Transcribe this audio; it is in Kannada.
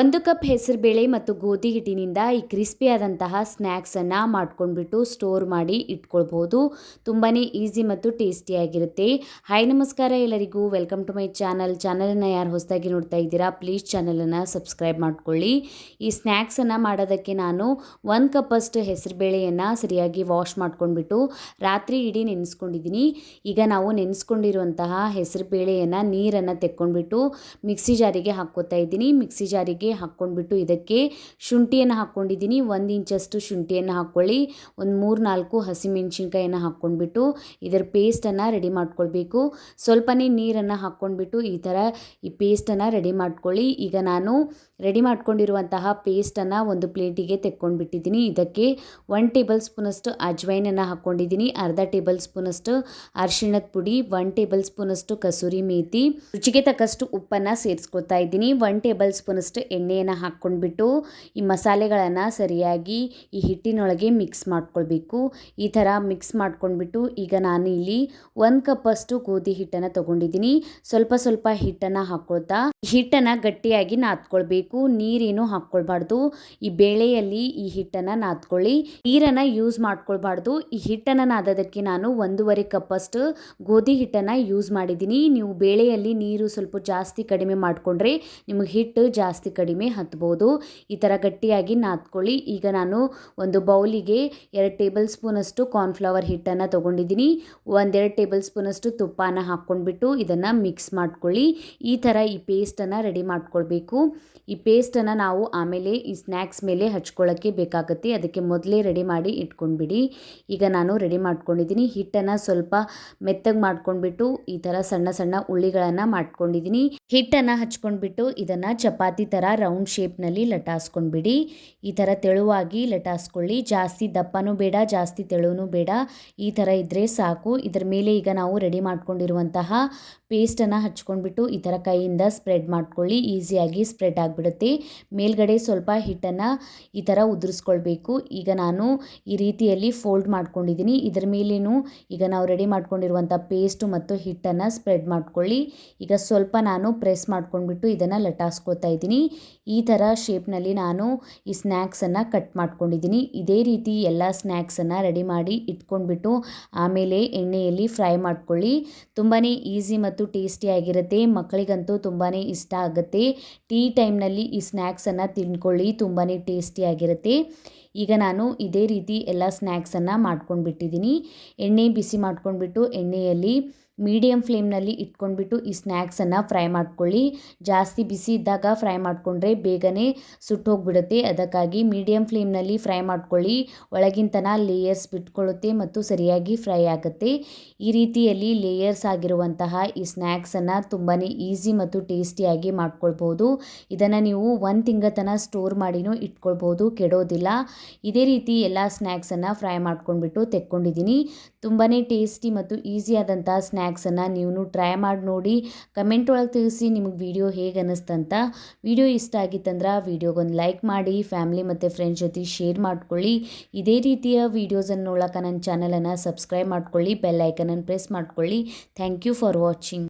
ಒಂದು ಕಪ್ ಹೆಸರುಬೇಳೆ ಮತ್ತು ಗೋಧಿ ಹಿಟ್ಟಿನಿಂದ ಈ ಕ್ರಿಸ್ಪಿಯಾದಂತಹ ಸ್ನ್ಯಾಕ್ಸನ್ನು ಮಾಡ್ಕೊಂಡ್ಬಿಟ್ಟು ಸ್ಟೋರ್ ಮಾಡಿ ಇಟ್ಕೊಳ್ಬೋದು. ತುಂಬಾ ಈಸಿ ಮತ್ತು ಟೇಸ್ಟಿಯಾಗಿರುತ್ತೆ ಹಾಯ್ ನಮಸ್ಕಾರ ಎಲ್ಲರಿಗೂ. ವೆಲ್ಕಮ್ ಟು ಮೈ ಚಾನಲ್ ಚಾನಲನ್ನು ಯಾರು ಹೊಸದಾಗಿ ನೋಡ್ತಾ ಇದ್ದೀರಾ ಪ್ಲೀಸ್ ಚಾನಲನ್ನು ಸಬ್ಸ್ಕ್ರೈಬ್ ಮಾಡ್ಕೊಳ್ಳಿ. ಈ ಸ್ನ್ಯಾಕ್ಸನ್ನು ಮಾಡೋದಕ್ಕೆ ನಾನು ಒಂದು ಕಪ್ಪಷ್ಟು ಹೆಸರುಬೇಳೆಯನ್ನು ಸರಿಯಾಗಿ ವಾಶ್ ಮಾಡ್ಕೊಂಡ್ಬಿಟ್ಟು ರಾತ್ರಿ ಇಡೀ ನೆನೆಸ್ಕೊಂಡಿದ್ದೀನಿ. ಈಗ ನಾವು ನೆನೆಸ್ಕೊಂಡಿರುವಂತಹ ಹೆಸರುಬೇಳೆಯನ್ನು ನೀರನ್ನು ತೆಕ್ಕೊಂಡ್ಬಿಟ್ಟು ಮಿಕ್ಸಿ ಜಾರಿಗೆ ಹಾಕ್ಕೋತಾ ಇದ್ದೀನಿ. ಮಿಕ್ಸಿ ಜಾರಿಗೆ ಹಾಕ್ಕೊಂಡ್ಬಿಟ್ಟು ಇದಕ್ಕೆ ಶುಂಠಿಯನ್ನು ಹಾಕ್ಕೊಂಡಿದ್ದೀನಿ. ಒಂದು ಇಂಚಷ್ಟು ಶುಂಠಿಯನ್ನು ಹಾಕ್ಕೊಳ್ಳಿ. ಒಂದು ಮೂರು ನಾಲ್ಕು ಹಸಿಮೆಣಸಿನ್ಕಾಯನ್ನು ಹಾಕ್ಕೊಂಡ್ಬಿಟ್ಟು ಇದರ ಪೇಸ್ಟನ್ನು ರೆಡಿ ಮಾಡ್ಕೊಳ್ಬೇಕು. ಸ್ವಲ್ಪನೇ ನೀರನ್ನು ಹಾಕ್ಕೊಂಡ್ಬಿಟ್ಟು ಈ ಥರ ಈ ಪೇಸ್ಟನ್ನು ರೆಡಿ ಮಾಡ್ಕೊಳ್ಳಿ. ಈಗ ನಾನು ರೆಡಿ ಮಾಡ್ಕೊಂಡಿರುವಂತಹ ಪೇಸ್ಟನ್ನು ಒಂದು ಪ್ಲೇಟಿಗೆ ತೆಕ್ಕೊಂಡ್ಬಿಟ್ಟಿದ್ದೀನಿ. ಇದಕ್ಕೆ ಒನ್ ಟೇಬಲ್ ಸ್ಪೂನಷ್ಟು ಅಜ್ವೈನನ್ನು ಹಾಕ್ಕೊಂಡಿದ್ದೀನಿ. ಅರ್ಧ ಟೇಬಲ್ ಸ್ಪೂನಷ್ಟು ಅರಿಶಿಣದ ಪುಡಿ, ಒನ್ ಟೇಬಲ್ ಸ್ಪೂನಷ್ಟು ಕಸೂರಿ ಮೇತಿ. ರುಚಿಗೆ ತಕ್ಕಷ್ಟು ಉಪ್ಪನ್ನು ಸೇರಿಸ್ಕೊತಾ ಇದ್ದೀನಿ. ಒನ್ ಟೇಬಲ್ ಸ್ಪೂನಷ್ಟು ಎಣ್ಣೆಯನ್ನು ಹಾಕ್ಕೊಂಡ್ಬಿಟ್ಟು ಈ ಮಸಾಲೆಗಳನ್ನು ಸರಿಯಾಗಿ ಈ ಹಿಟ್ಟಿನೊಳಗೆ ಮಿಕ್ಸ್ ಮಾಡ್ಕೊಳ್ಬೇಕು. ಈ ಥರ ಮಿಕ್ಸ್ ಮಾಡ್ಕೊಂಡ್ಬಿಟ್ಟು ಈಗ ನಾನು ಇಲ್ಲಿ ಒಂದು ಕಪ್ಪಷ್ಟು ಗೋಧಿ ಹಿಟ್ಟನ್ನು ತೊಗೊಂಡಿದ್ದೀನಿ. ಸ್ವಲ್ಪ ಸ್ವಲ್ಪ ಹಿಟ್ಟನ್ನು ಹಾಕ್ಕೊಳ್ತಾ ಹಿಟ್ಟನ್ನು ಗಟ್ಟಿಯಾಗಿ ನಾದ್ಕೊಳ್ಬೇಕು. ನೀರೇನು ಹಾಕ್ಕೊಳ್ಬಾರ್ದು. ಈ ಬೇಳೆಯಲ್ಲಿ ಈ ಹಿಟ್ಟನ್ನು ನಾದ್ಕೊಳ್ಳಿ. ನೀರನ್ನು ಯೂಸ್ ಮಾಡ್ಕೊಳ್ಬಾರ್ದು. ಈ ಹಿಟ್ಟನ್ನು ನಾದೋದಕ್ಕೆ ನಾನು ಒಂದೂವರೆ ಕಪ್ಪಷ್ಟು ಗೋಧಿ ಹಿಟ್ಟನ್ನು ಯೂಸ್ ಮಾಡಿದ್ದೀನಿ. ನೀವು ಬೇಳೆಯಲ್ಲಿ ನೀರು ಸ್ವಲ್ಪ ಜಾಸ್ತಿ ಕಡಿಮೆ ಮಾಡಿಕೊಂಡ್ರೆ ನಿಮಗೆ ಹಿಟ್ಟು ಜಾಸ್ತಿ ಕಡಿಮೆ ಹತ್ಬೋದು. ಈ ಥರ ಗಟ್ಟಿಯಾಗಿ ನಾದ್ಕೊಳ್ಳಿ. ಈಗ ನಾನು ಒಂದು ಬೌಲಿಗೆ ಎರಡು ಟೇಬಲ್ ಸ್ಪೂನಷ್ಟು ಕಾರ್ನ್ಫ್ಲವರ್ ಹಿಟ್ಟನ್ನು ತೊಗೊಂಡಿದ್ದೀನಿ. ಒಂದೆರಡು ಟೇಬಲ್ ಸ್ಪೂನಷ್ಟು ತುಪ್ಪನ ಹಾಕ್ಕೊಂಡ್ಬಿಟ್ಟು ಇದನ್ನು ಮಿಕ್ಸ್ ಮಾಡ್ಕೊಳ್ಳಿ. ಈ ಥರ ಈ ಪೇಸ್ಟನ್ನು ರೆಡಿ ಮಾಡ್ಕೊಳ್ಬೇಕು. ಈ ಪೇಸ್ಟನ್ನು ನಾವು ಆಮೇಲೆ ಈ ಸ್ನ್ಯಾಕ್ಸ್ ಮೇಲೆ ಹಚ್ಕೊಳ್ಳೋಕ್ಕೆ ಬೇಕಾಗುತ್ತೆ. ಅದಕ್ಕೆ ಮೊದಲೇ ರೆಡಿ ಮಾಡಿ ಇಟ್ಕೊಂಡ್ಬಿಡಿ. ಈಗ ನಾನು ರೆಡಿ ಮಾಡ್ಕೊಂಡಿದ್ದೀನಿ. ಹಿಟ್ಟನ್ನು ಸ್ವಲ್ಪ ಮೆತ್ತಗೆ ಮಾಡ್ಕೊಂಡ್ಬಿಟ್ಟು ಈ ಥರ ಸಣ್ಣ ಸಣ್ಣ ಉಳ್ಳಿಗಳನ್ನು ಮಾಡ್ಕೊಂಡಿದ್ದೀನಿ. ಹಿಟ್ಟನ್ನು ಹಚ್ಕೊಂಡ್ಬಿಟ್ಟು ಇದನ್ನು ಚಪಾತಿ ಥರ ರೌಂಡ್ ಶೇಪ್ನಲ್ಲಿ ಲಟಾಸ್ಕೊಂಡ್ಬಿಡಿ. ಈ ಥರ ತೆಳುವಾಗಿ ಲಟಾಸ್ಕೊಳ್ಳಿ. ಜಾಸ್ತಿ ದಪ್ಪನೂ ಬೇಡ, ಜಾಸ್ತಿ ತೆಳುವೂ ಬೇಡ. ಈ ಥರ ಇದ್ದರೆ ಸಾಕು. ಇದರ ಮೇಲೆ ಈಗ ನಾವು ರೆಡಿ ಮಾಡ್ಕೊಂಡಿರುವಂತಹ ಪೇಸ್ಟನ್ನು ಹಚ್ಕೊಂಡ್ಬಿಟ್ಟು ಈ ಥರ ಕೈಯಿಂದ ಸ್ಪ್ರೆಡ್ ಮಾಡ್ಕೊಳ್ಳಿ. ಈಸಿಯಾಗಿ ಸ್ಪ್ರೆಡ್ ಆಗಿಬಿಡುತ್ತೆ. ಮೇಲ್ಗಡೆ ಸ್ವಲ್ಪ ಹಿಟ್ಟನ್ನು ಈ ಥರ ಉದುರಿಸ್ಕೊಳ್ಬೇಕು. ಈಗ ನಾನು ಈ ರೀತಿಯಲ್ಲಿ ಫೋಲ್ಡ್ ಮಾಡ್ಕೊಂಡಿದ್ದೀನಿ. ಇದರ ಮೇಲೇನು ಈಗ ನಾವು ರೆಡಿ ಮಾಡ್ಕೊಂಡಿರುವಂಥ ಪೇಸ್ಟು ಮತ್ತು ಹಿಟ್ಟನ್ನು ಸ್ಪ್ರೆಡ್ ಮಾಡ್ಕೊಳ್ಳಿ. ಈಗ ಸ್ವಲ್ಪ ನಾನು ಪ್ರೆಸ್ ಮಾಡ್ಕೊಂಡ್ಬಿಟ್ಟು ಇದನ್ನು ಲಟಾಸ್ಕೋತಾ ಇದ್ದೀನಿ. ಈ ಥರ ಶೇಪ್ನಲ್ಲಿ ನಾನು ಈ ಸ್ನ್ಯಾಕ್ಸನ್ನು ಕಟ್ ಮಾಡ್ಕೊಂಡಿದ್ದೀನಿ. ಇದೇ ರೀತಿ ಎಲ್ಲ ಸ್ನ್ಯಾಕ್ಸನ್ನು ರೆಡಿ ಮಾಡಿ ಇಟ್ಕೊಂಡ್ಬಿಟ್ಟು ಆಮೇಲೆ ಎಣ್ಣೆಯಲ್ಲಿ ಫ್ರೈ ಮಾಡ್ಕೊಳ್ಳಿ. ತುಂಬಾ ಈಸಿ ಮತ್ತು ಟೇಸ್ಟಿಯಾಗಿರುತ್ತೆ ಮಕ್ಕಳಿಗಂತೂ ತುಂಬಾ ಇಷ್ಟ ಆಗುತ್ತೆ. ಟೀ ಟೈಮ್ನಲ್ಲಿ ಈ ಸ್ನ್ಯಾಕ್ಸನ್ನು ತಿನ್ಕೊಳ್ಳಿ ತುಂಬಾ ಟೇಸ್ಟಿಯಾಗಿರುತ್ತೆ ಈಗ ನಾನು ಇದೇ ರೀತಿ ಎಲ್ಲ ಸ್ನ್ಯಾಕ್ಸನ್ನು ಮಾಡ್ಕೊಂಡ್ಬಿಟ್ಟಿದ್ದೀನಿ ಎಣ್ಣೆ ಬಿಸಿ ಮಾಡ್ಕೊಂಡ್ಬಿಟ್ಟು ಎಣ್ಣೆಯಲ್ಲಿ ಮೀಡಿಯಮ್ ಫ್ಲೇಮ್ನಲ್ಲಿ ಇಟ್ಕೊಂಡ್ಬಿಟ್ಟು ಈ ಸ್ನ್ಯಾಕ್ಸನ್ನು ಫ್ರೈ ಮಾಡ್ಕೊಳ್ಳಿ. ಜಾಸ್ತಿ ಬಿಸಿ ಇದ್ದಾಗ ಫ್ರೈ ಮಾಡಿಕೊಂಡ್ರೆ ಬೇಗನೆ ಸುಟ್ಟೋಗ್ಬಿಡುತ್ತೆ. ಅದಕ್ಕಾಗಿ ಮೀಡಿಯಂ ಫ್ಲೇಮ್ನಲ್ಲಿ ಫ್ರೈ ಮಾಡ್ಕೊಳ್ಳಿ. ಒಳಗಿನ ತನ ಲೇಯರ್ಸ್ ಬಿಟ್ಕೊಳ್ಳುತ್ತೆ ಮತ್ತು ಸರಿಯಾಗಿ ಫ್ರೈ ಆಗುತ್ತೆ. ಈ ರೀತಿಯಲ್ಲಿ ಲೇಯರ್ಸ್ ಆಗಿರುವಂತಹ ಈ ಸ್ನ್ಯಾಕ್ಸನ್ನು ತುಂಬಾ ಈಸಿ ಮತ್ತು ಟೇಸ್ಟಿಯಾಗಿ ಮಾಡ್ಕೊಳ್ಬೋದು ಇದನ್ನು ನೀವು ಒಂದು ತಿಂಗಳ ತನಕ ಸ್ಟೋರ್ ಮಾಡಿನೂ ಇಟ್ಕೊಳ್ಬೋದು ಕೆಡೋದಿಲ್ಲ. ಇದೇ ರೀತಿ ಎಲ್ಲ ಸ್ನ್ಯಾಕ್ಸನ್ನು ಫ್ರೈ ಮಾಡ್ಕೊಂಡ್ಬಿಟ್ಟು ತೆಕ್ಕೊಂಡಿದ್ದೀನಿ. ತುಂಬಾ ಟೇಸ್ಟಿ ಮತ್ತು ಈಸಿಯಾದಂಥ ಸ್ನ್ಯಾಕ್ಸನ್ನು ನೀವು ಟ್ರೈ ಮಾಡಿ ನೋಡಿ. ಕಮೆಂಟ್ ಒಳಗೆ ತಿಳಿಸಿ ನಿಮಗೆ ವಿಡಿಯೋ ಹೇಗೆ ಅನ್ನಿಸ್ತಂತ ವಿಡಿಯೋ ಇಷ್ಟ ಆಗಿತ್ತಂದ್ರೆ ವಿಡಿಯೋಗೊಂದು ಲೈಕ್ ಮಾಡಿ ಫ್ಯಾಮಿಲಿ ಮತ್ತು ಫ್ರೆಂಡ್ಸ್ ಜೊತೆ ಶೇರ್ ಮಾಡ್ಕೊಳ್ಳಿ. ಇದೇ ರೀತಿಯ ವೀಡಿಯೋಸನ್ನು ನೋಡೋಕೆ ನನ್ನ ಚಾನಲನ್ನು ಸಬ್ಸ್ಕ್ರೈಬ್ ಮಾಡ್ಕೊಳ್ಳಿ ಬೆಲ್ ಐಕನನ್ನು ಪ್ರೆಸ್ ಮಾಡ್ಕೊಳ್ಳಿ. Thank you for watching